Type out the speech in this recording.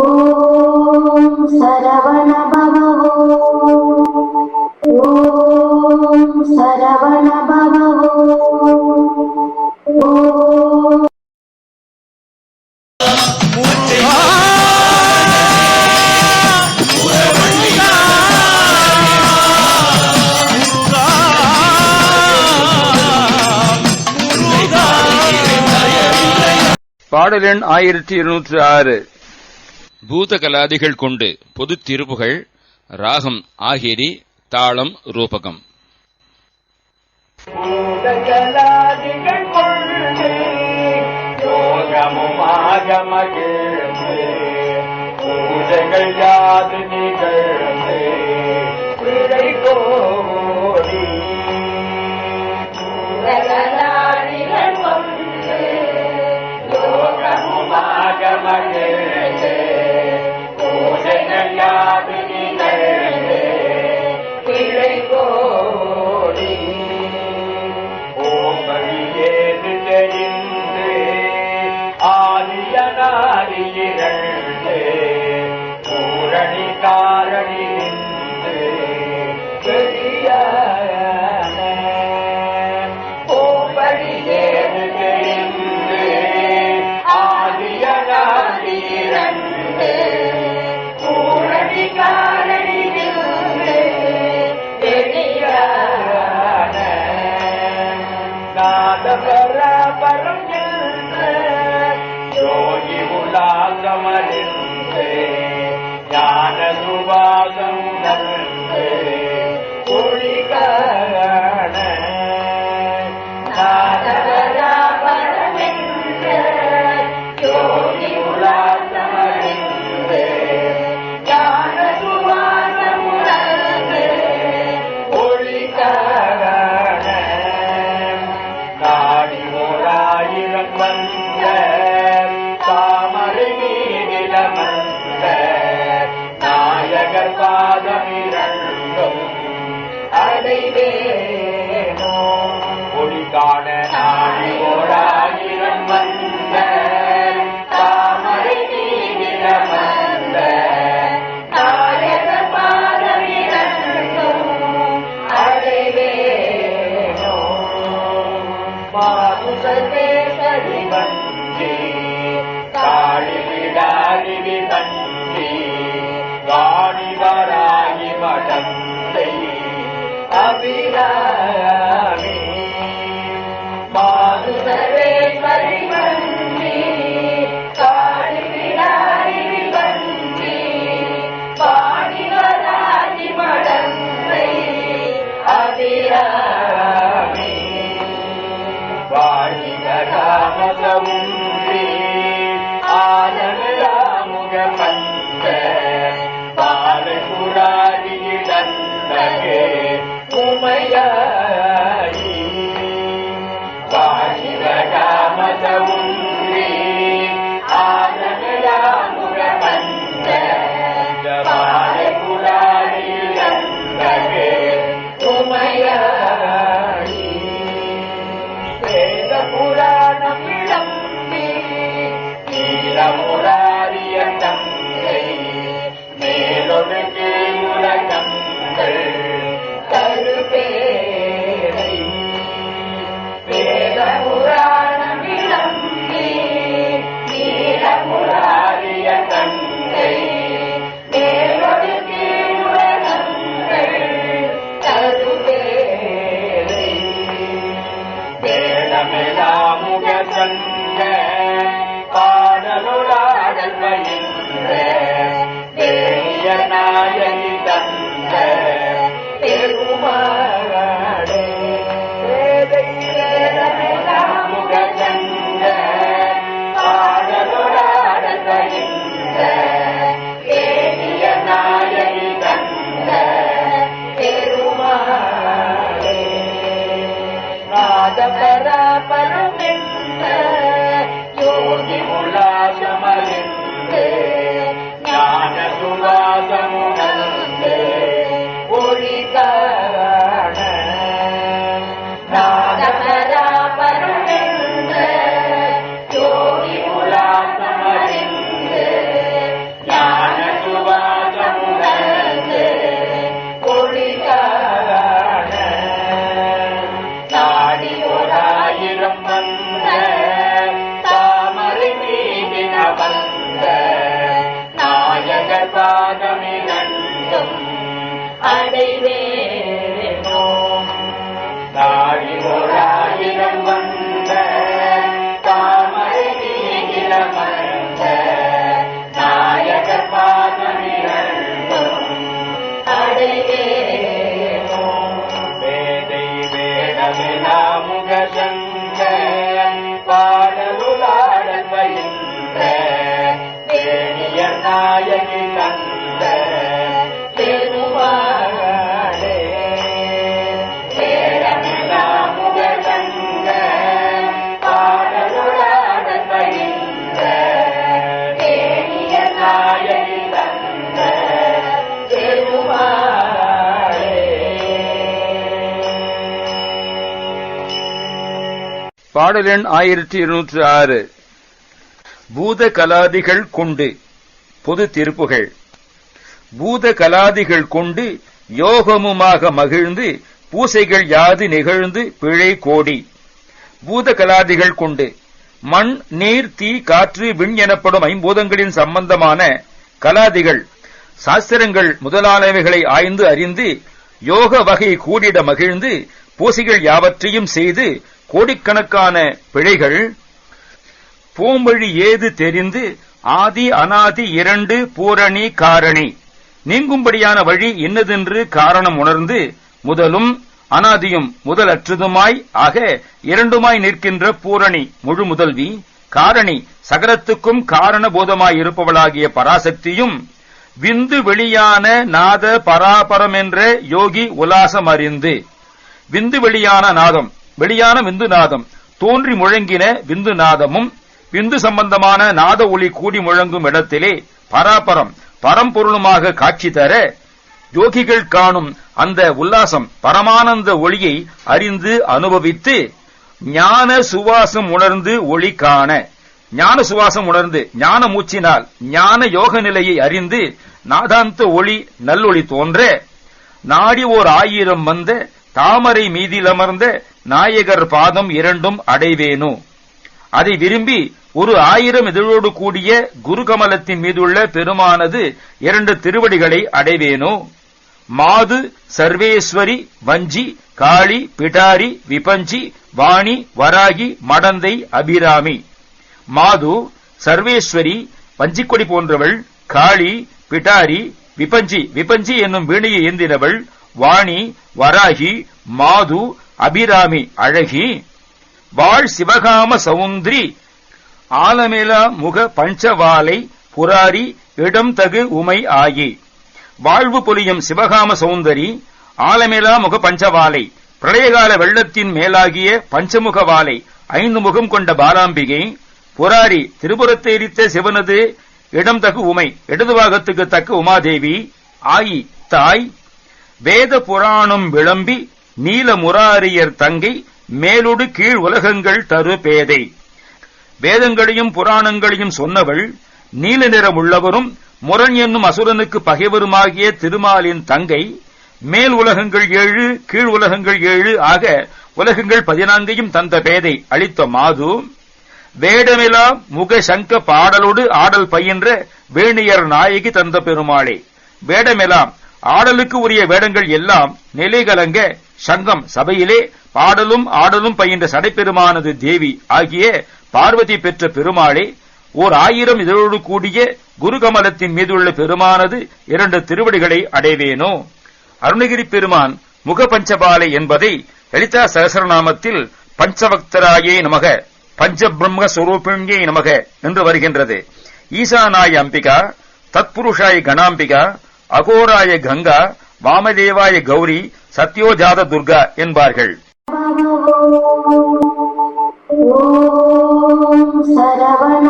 ॐ सरवण பாடல் எண் ஆயிரத்தி இருநூற்றி ஆறு. பூதகலாதிகள் கொண்டு பொது திருப்புகள் ராகம் ஆகிரி தாளம் ரூபகம். பூஜைகள் யாது நிகழ்ந்து my day. பரபரம் ஜோதி உலாகமறிந்து ஞான சுபாகம் ஒளிகள் Maria i Maria Nita. பாடல் எண் ஆயிரத்தி இருநூற்று ஆறு. பூத கலாதிகள் கொண்டு பொது திருப்புகள். பூத கலாதிகள் கொண்டு யோகமுமாக மகிழ்ந்து பூசைகள் யாது நிகழ்ந்து பிழை கோடி. பூத கலாதிகள் கொண்டு மண் நீர் தீ காற்று விண் எனப்படும் ஐம்பூதங்களின் சம்பந்தமான கலாதிகள் சாஸ்திரங்கள் முதலானவைகளை ஆய்ந்து அறிந்து யோக வகை கூடிட மகிழ்ந்து பூசைகள் யாவற்றையும் செய்து கோடிக்கணக்கான பிழைகள் பூம்பழி ஏது தெரிந்து ஆதி அனாதி இரண்டு பூரணி காரணி. நீங்கும்படியான வழி இன்னதென்று காரணம் உணர்ந்து முதலும் அனாதியும் முதலற்றதுமாய் ஆக இரண்டுமாய் நிற்கின்ற பூரணி முழு முதல்வி காரணி சகலத்துக்கும் காரணபோதமாய் இருப்பவளாகிய பராசக்தியும் விந்து வெளியான நாத பராபரம் என்ற யோகி உலாசம் அறிந்து. விந்து வெளியான நாதம் வெளியான விந்து நாதம் தோன்றி முழங்கின விந்து நாதமும் விந்து சம்பந்தமான நாத ஒளி கூடி முழங்கும் இடத்திலே பராபரம் பரம்பொருளுமாக காட்சி தர யோகிகள் காணும் அந்த உல்லாசம் பரமானந்த ஒளியை அறிந்து அனுபவித்து ஞான சுவாசம் உணர்ந்து ஒளி காண. ஞான சுவாசம் உணர்ந்து ஞான மூச்சினால் ஞான யோக நிலையை அறிந்து நாதாந்த ஒளி நல்லொளி தோன்ற நாடி ஓர் ஆயிரம் வந்த தாமரை மீதிலமர்ந்த நாயகர் பாதம் இரண்டும் அடைவேனு? அதை விரும்பி ஒரு ஆயிரம் இதழோடு கூடிய குருகமலத்தின் மீதுள்ள பெருமானது இரண்டு திருவடிகளை அடைவேனோ? மாது சர்வேஸ்வரி வஞ்சி காளி பிடாரி விபஞ்சி வாணி வராகி மடந்தை அபிராமி. மாது சர்வேஸ்வரி வஞ்சிக்கொடி போன்றவள் காளி பிடாரி விபஞ்சி விபஞ்சி என்னும் வீணையை ஏந்தினவள் வாணி வராகி மாது அபிராமி அழகி வாழ் சிவகாம சவுந்திரி ஆலமேலா முக பஞ்சவாலை புராரி இடம் தகு உமை ஆகி வாழ்வு பொலியும் சிவகாம சௌந்தரி ஆலமேலா முக பஞ்சவாலை பிரளயகால வெள்ளத்தின் மேலாகிய பஞ்சமுக வாலை ஐந்து முகம் கொண்ட பாலாம்பிகை புராரி திருபுரத்தை எரித்த சிவனது இடம் தகு உமை இடது பாகத்துக்கு தக்க உமாதேவி ஆயி தாய் வேத புராணம் விளம்பி நீல முராரியர் தங்கை மேலுடு கீழ் உலகங்கள் தரு பேதை. வேதங்களையும் புராணங்களையும் சொன்னவள் நீல நிறம் உள்ளவரும் முரண் என்னும் அசுரனுக்கு பகைவருமாகிய திருமாலின் தங்கை மேல் உலகங்கள் ஏழு கீழ் உலகங்கள் ஏழு ஆக உலகங்கள் பதினான்கையும் தந்த பேதை அளித்த மாது வேடமிலா முக சங்க பாடலோடு ஆடல் பயின்ற வேணியர் நாயகி தந்த பெருமாளே. வேடமெலாம் ஆடலுக்கு உரிய வேடங்கள் எல்லாம் நிலைகலங்க சங்கம் சபையிலே பாடலும் ஆடலும் பயின்ற சடைப்பெருமானது தேவி ஆகிய பார்வதி பெற்ற பெருமாளே ஓர் ஆயிரம் இதழோடு கூடிய குருகமலத்தின் மீதுள்ள பெருமானது இரண்டு திருவடிகளை அடைவேனோ? அருணகிரி பெருமான் முக பஞ்சபாலை என்பதை லலிதா சகசரநாமத்தில் பஞ்சபக்தராயே நமக பஞ்ச பிரம்ம நமக என்று வருகின்றது. ஈசானாய் அம்பிகா தத்புருஷாய் கணாம்பிகா அகோராய கங்கா வாமதேவாய கௌரி சத்யோஜாத துர்கா என்பார்கள். சரவண